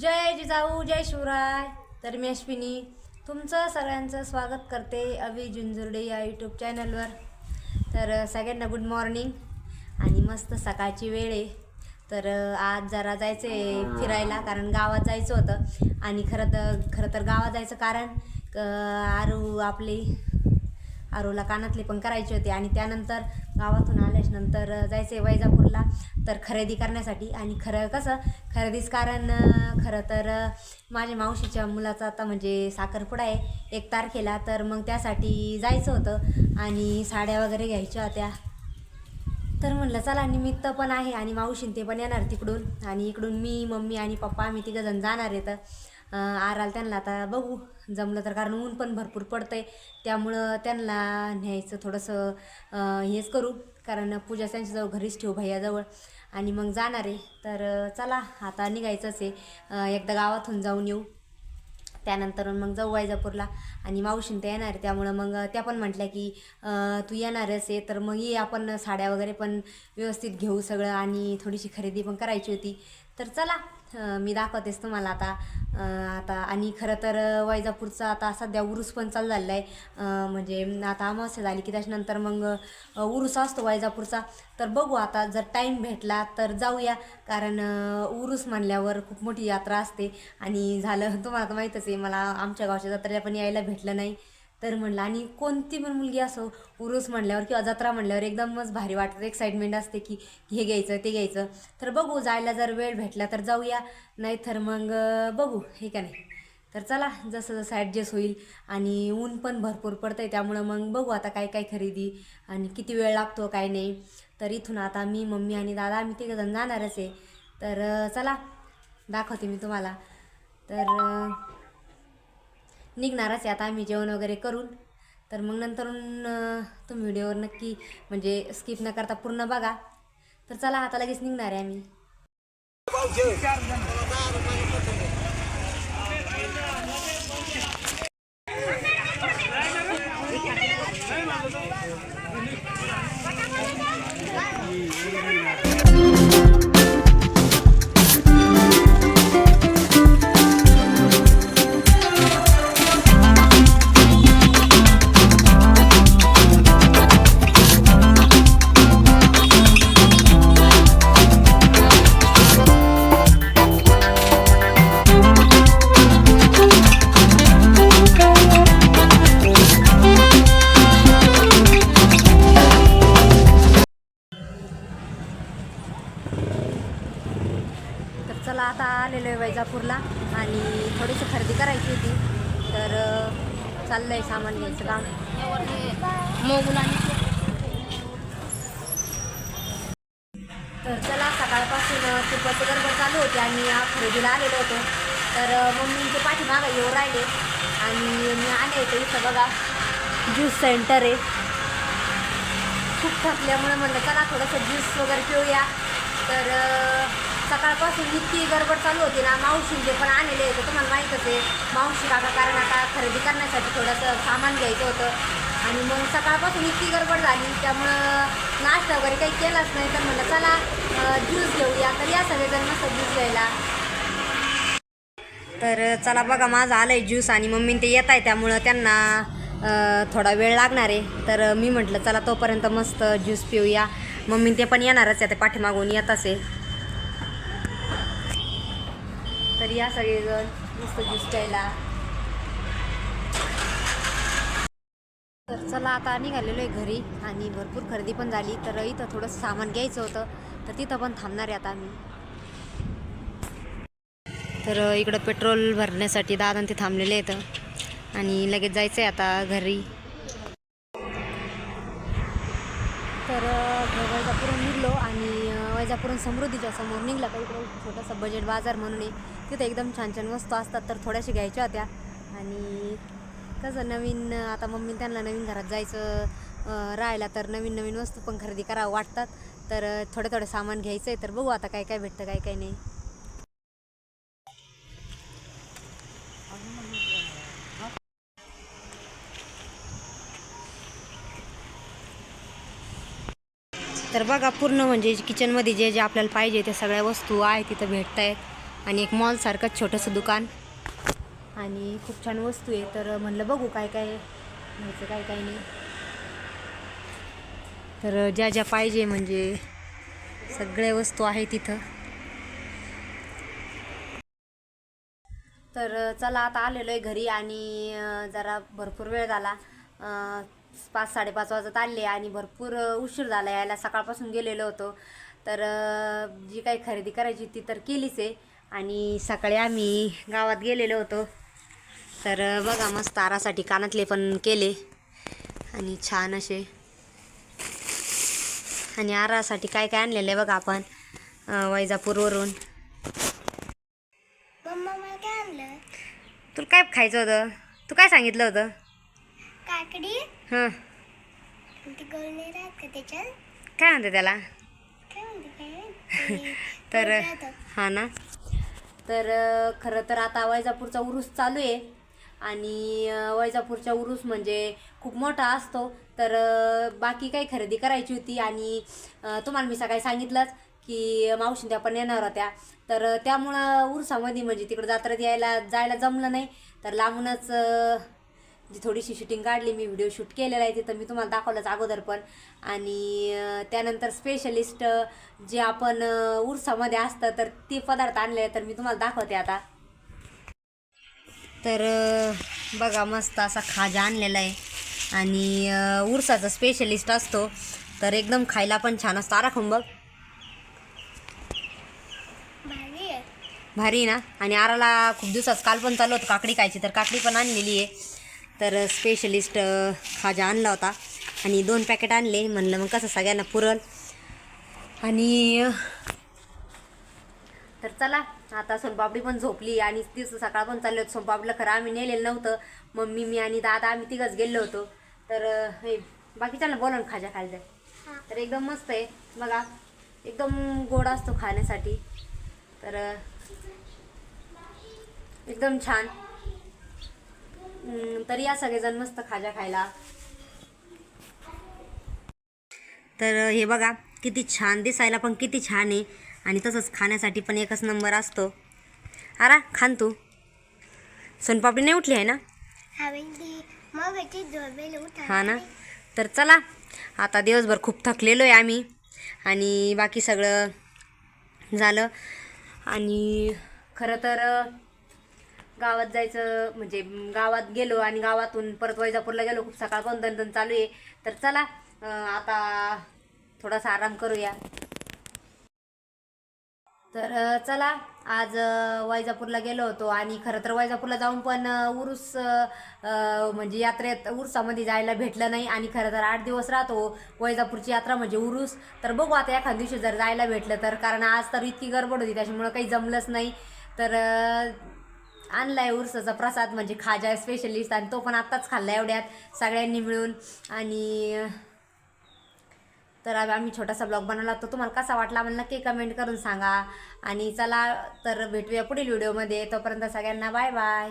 जय जिजाऊ जय शिवराय. तर मी अश्विनी तुमचं सगळ्यांचं स्वागत करते अवि जुंजुर्डे या यूट्यूब चॅनलवर तर सगळ्यांना गुड मॉर्निंग आणि मस्त सकाळची वेळ आहे. तर आज जरा जायचं आहे फिरायला कारण गावात जायचं होतं आणि खरं तर खरं तर गावात जायचं कारण क- आरू आपली आरूला कानातले पण करायचे होते. आणि त्यानंतर गावातून आल्याच नंतर जायचं आहे वैजापूरला तर खरेदी करण्यासाठी. आणि खरं कसं खरेदीच कारण खरं तर माझ्या मावशीच्या मुलाचा आता म्हणजे साखरपुडा आहे एक तारखेला. तर मग त्यासाठी जायचं होतं आणि साड्या वगैरे घ्यायच्या होत्या. तर म्हणलं चला निमित्त पण आहे आणि मावशीन ते पण येणार तिकडून. आणि इकडून मी मम्मी आणि पप्पा आम्ही तिघं जण जाणार आहे तर. आराल त्यांना आता बघू. जमलं तर कारण ऊन पण भरपूर पडतं आहे त्यामुळं त्यांना न्यायचं थोडंसं हेच करू. कारण पूजा त्यांच्याजवळ घरीच ठेवू भैयाजवळ. आणि मग जाणार आहे. तर चला आता निघायचंच आहे. एकदा गावातून जाऊन येऊ. त्यानंतर मग जाऊ वायजापूरला आणि मावशीन तर येणार आहे. त्यामुळं मग त्या पण म्हटल्या की तू येणारच आहे. तर मग ये आपण. साड्या वगैरे पण व्यवस्थित घेऊ सगळं. आणि थोडीशी खरेदी पण करायची होती. तर चला. मी दाखवतेच तुम्हाला आता. आता आणि खरं तर वैजापूरचा आता सध्या उरूस पण चालू झालेला आहे म्हणजे आता अमावस्या झाली की त्याच्यानंतर मग उरुस उरूस असतो वैजापूरचा. तर बघू आता जर टाईम भेटला तर जाऊया. कारण उरुस उरूस म्हणल्यावर खूप मोठी यात्रा असते. आणि झालं तुम्हाला तर माहीतच आहे मला आमच्या गावच्या जत्रेला पण यायला भेटलं नाही. तर म्हणलं आणि कोणती पण मुलगी असो उरूस म्हणल्यावर किंवा जत्रा म्हणल्यावर एकदमच भारी वाटतं. एक्साइटमेंट असते की हे घ्यायचं ते घ्यायचं. तर बघू जायला जर वेळ भेटला तर जाऊया. नाही तर मग बघू हे का नाही. तर चला जसं जसं ॲडजस्ट होईल. आणि ऊन पण भरपूर पडतं आहे त्यामुळं मग बघू आता काय काय खरेदी आणि किती वेळ लागतो काय नाही. तर इथून आता मी मम्मी आणि दादा आम्ही तिघंजण जाणारच आहे. तर चला दाखवते मी तुम्हाला. तर निघणारच आहे. आता आम्ही जेवण वगैरे करून. तर मग नंतर तुम्ही व्हिडिओवर नक्की म्हणजे स्किप न करता पूर्ण बघा. तर चला आता लगेच निघणार आहे आम्ही. चला आता आलेलो आहे वैजापूरला आणि थोडीशी खरेदी करायची होती. तर चाललं चाललंय सामान घ्यायचं काम. तर चला सकाळपासून खूपच गडबड चालू होती आणि खरेदीला आलेलो होतो. तर मम्मीचे पाठीमागं येऊ राहिले आणि मी आले होते इथं बघा. ज्यूस सेंटर आहे. खूप थकल्यामुळे म्हणलं चला थोडंसं ज्यूस वगैरे पिऊया. तर सकाळपासून इतकी गडबड चालू होती ना मावशींचे पण आणले होते तुम्हाला माहीत होते मावशी काका कारण आता खरेदी करण्यासाठी थोडंसं सामान घ्यायचं होतं. आणि मग सकाळपासून इतकी गडबड झाली त्यामुळं नाश्ता वगैरे काही केलाच नाही. तर म्हणलं चला ज्यूस घेऊया. तर या सगळेजण मस्त ज्यूस घ्यायला. तर चला बघा माझं आलं आहे ज्यूस आणि मम्मी ते येत आहे त्यामुळं त्यांना थोडा वेळ लागणार आहे. तर मी म्हटलं चला तोपर्यंत मस्त ज्यूस पिऊया. मम्मी ते पण येणारच आहे ते पाठीमागून येत असेल. तर या सगळेजण मस्त ज्यूस प्यायला तर चला आता निघालेलो आहे घरी आणि भरपूर खरेदी पण झाली. तर इथं थोडंसं सामान घ्यायचं होतं. तर तिथं पण थांबणार आहे आता आम्ही. तर इकडं पेट्रोल भरण्यासाठी दादा ते थांबलेले आहेत. आणि लगेच जायचं आहे आता घरी. तर घरचा वैजापूरून निघलो आणि राजापुरम समृद्धीच्या समोर निघला तर इकडे? छोटासा बजेट बाजार म्हणून आहे. तिथे एकदम छान छान वस्तू असतात तर थोड्याशा घ्यायच्या होत्या. आणि कसं नवीन आता मम्मी त्यांना नवीन घरात जायचं राहायला तर नवीन नवीन वस्तू पण खरेदी करावं वाटतात. तर थोडं थोडं सामान घ्यायचं आहे तर बघू आता काय काय भेटतं काय काय नाही. तर बघा पूर्ण म्हणजे किचनमध्ये जे जे आपल्याला पाहिजे त्या सगळ्या वस्तू आहेत तिथं भेटत आहेत आणि एक मॉलसारखं छोटंसं दुकान. आणि खूप छान वस्तू आहे. तर म्हणलं बघू काय काय घ्यायचं काय काय नाही. तर ज्या ज्या पाहिजे म्हणजे सगळ्या वस्तू आहे तिथं. तर चला आता आलेलो आहे घरी आणि जरा भरपूर वेळ झाला. पाच साडेपाच वाजत आले आणि भरपूर उशीर झाला यायला. सकाळपासून गेलेलो होतो. तर जी काही खरेदी करायची ती तर केलीच आहे. आणि सकाळी आम्ही गावात गेलेलो होतो. तर बघा मस्त आरासाठी कानातले पण केले. आणि छान असे. आणि आरासाठी काय काय आणलेलं आहे बघा आपण वैजापूरवरून. तुला काय खायचं होतं? तू काय सांगितलं होतं? काकडी. हां. ती गोल नाही राहत का त्याच्यात? काय म्हणते त्याला? काय म्हणते काय? ते तर गोल. हा ना. तर अं, खरं तर आता वैजापूरचा उरूस चालू आहे. आणि अं, वैजापूरचा उरूस म्हणजे खूप मोठा असतो. तर अं, बाकी काही खरेदी करायची होती आणि अं, तुम्हाला मी सकाळी सांगितलंच की मावशी त्या पण येणार होत्या. तर अं, त्यामुळं उरसामध्ये म्हणजे तिकडं जत्रेत यायला जायला जमलं नाही. तर लांबूनच अं, जी थोडीशी शूटिंग काढली मी व्हिडिओ शूट केलेला आहे तिथं मी तुम्हाला दाखवलंच अगोदर पण. आणि त्यानंतर स्पेशलिस्ट जे आपण उरसामध्ये असतं तर ते पदार्थ आणले तर मी तुम्हाला दाखवते आता. तर बघा मस्त असा खाजा आणलेला आहे. आणि उरसाचा स्पेशलिस्ट असतो. तर एकदम खायला पण छान असतो. आराखून बघ. भारी ना? आणि आराला खूप दिवसात काल पण चालू होतं. काकडी खायची तर काकडी पण आणलेली आहे. तर स्पेशलिस्ट खाजा आणला होता. आणि दोन पॅकेट आणले. म्हणलं मग कसं सगळ्यांना पुरल आणि तर चला आता सोनपापडी पण झोपली. आणि तीच सकाळ पण चालले होते. सोनपापडीला खरं आम्ही नेलेलं नव्हतं. मम्मी मी आणि दादा आम्ही तिघच गेलो होतो. तर हे बाकीच्यांना बोला ना खाजा खायला हा. तर एकदम मस्त आहे. बघा एकदम गोड असतो खाण्यासाठी. तर एकदम छान. तर या सगळेजण मस्त खाजा खायला. तर हे बघा किती छान दिसायला पण किती छान आहे. आणि तसंच खाण्यासाठी पण एकच नंबर असतो. अरा खान तू. सोनपापडी नाही उठली आहे ना? हा ना? तर चला आता दिवसभर खूप थकलेलो आहे आम्ही. आणि बाकी सगळं झालं. आणि खरं तर गावात जायचं म्हणजे गावात गेलो आणि गावातून परत वैजापूरला गेलो खूप सकाळ पण दणदण चालू आहे. तर चला आता थोडासा आराम करूया. तर चला आज वैजापूरला गेलो होतो आणि खरं तर वैजापूरला जाऊन पण उरुस उरूस म्हणजे यात्रेत उरसामध्ये जायला भेटलं नाही आणि खरं तर आठ दिवस राहतो वैजापूरची यात्रा म्हणजे उरूस तर बघू आता एखाद दिवशी जर जायला भेटलं तर कारण आज तर इतकी गडबड होती त्याच्यामुळं काही जमलंच नाही. तर आणलाय उरसाचा प्रसाद म्हणजे खाजा स्पेशलिस्ट आणि तो पण आत्ताच खाल्ला एवढ्यात सगळ्यांनी मिळून. आणि तर आम्ही आम्ही छोटासा ब्लॉग बनवला तो तुम्हाला कसा वाटला मला नक्की कमेंट करून सांगा. आणि चला तर भेटूया पुढील व्हिडिओमध्ये तोपर्यंत सगळ्यांना बाय बाय